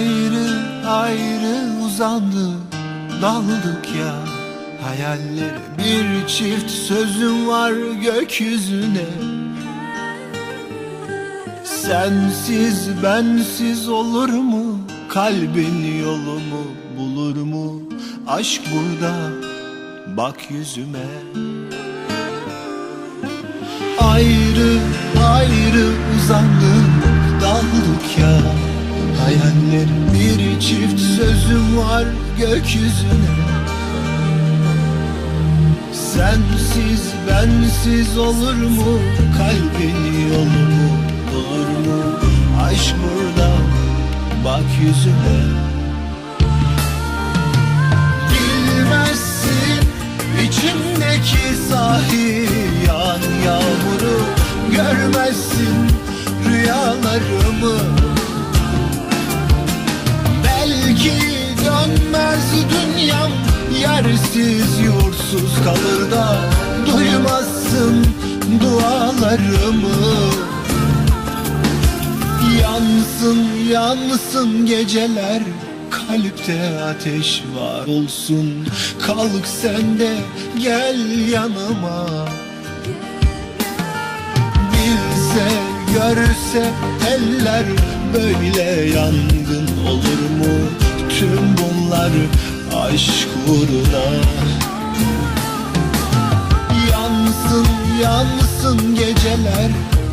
Ayrı ayrı uzandık daldık ya Hayallere bir çift sözüm var gökyüzüne Sensiz bensiz olur mu? Kalbin yolumu bulur mu? Aşk burada bak yüzüme Ayrı ayrı ya Hayaller bir çift sözüm var gökyüzüne. Sensiz bensiz olur mu? Kalbin yolumu bulur mu? Aşk burada bak yüzüme Bilmezsin içimdeki sahi yağan yağmuru. Görmezsin rüyalarımı Belki dönmez dünyam. Yersiz yursuz kalır da Duymazsın dualarımı. Yansın yansın geceler Kalpte ateş var olsun. Kalk sen de gel yanıma. Bilse görse eller Böyle yangın olur mu Tüm bunlar aşk uğruna. Yansın yansın geceler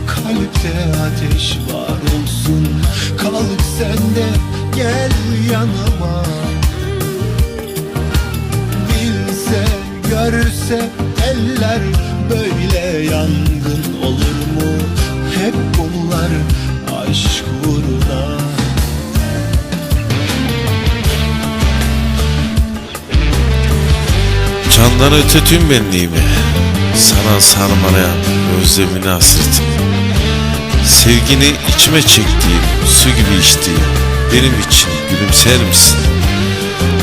Kalpte ateş var olsun. Kalk sen de gel yanıma. Bilse görse eller Candan öte tüm benliğimi Sana sarmalayan özlemini hasretimi Sevgini içime çektiğim Su gibi içtiğim Benim için gülümser misin?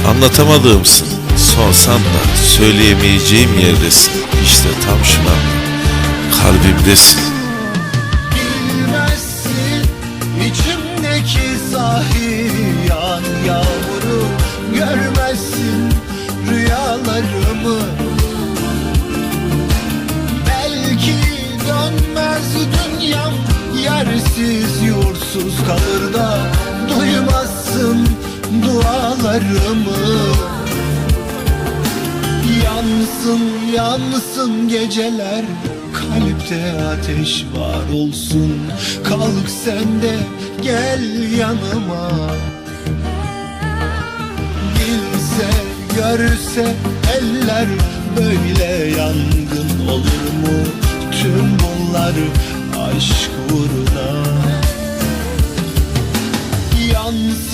Anlatamadığımsın Sorsan da söyleyemeyeceğim yerdesin. İşte tam şu an Kalbimdesin yursuz kalır da Duymazsın dualarımı. Yansın yansın geceler Kalpte ateş var olsun. Kalk sen de gel yanıma. Bilse görse eller Böyle yangın olur mu? Tüm bunlar aşk uğruna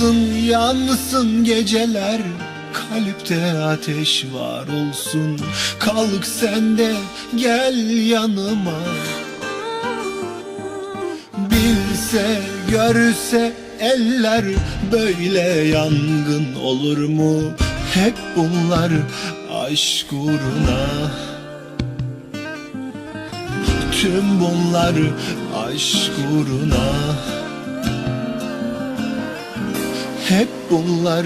Yansın yansın geceler Kalpte ateş var olsun. Kalk sen de gel yanıma. Bilse görse eller Böyle yangın olur mu? Hep bunlar aşk uğruna. Tüm bunlar aşk uğruna Hep bunlar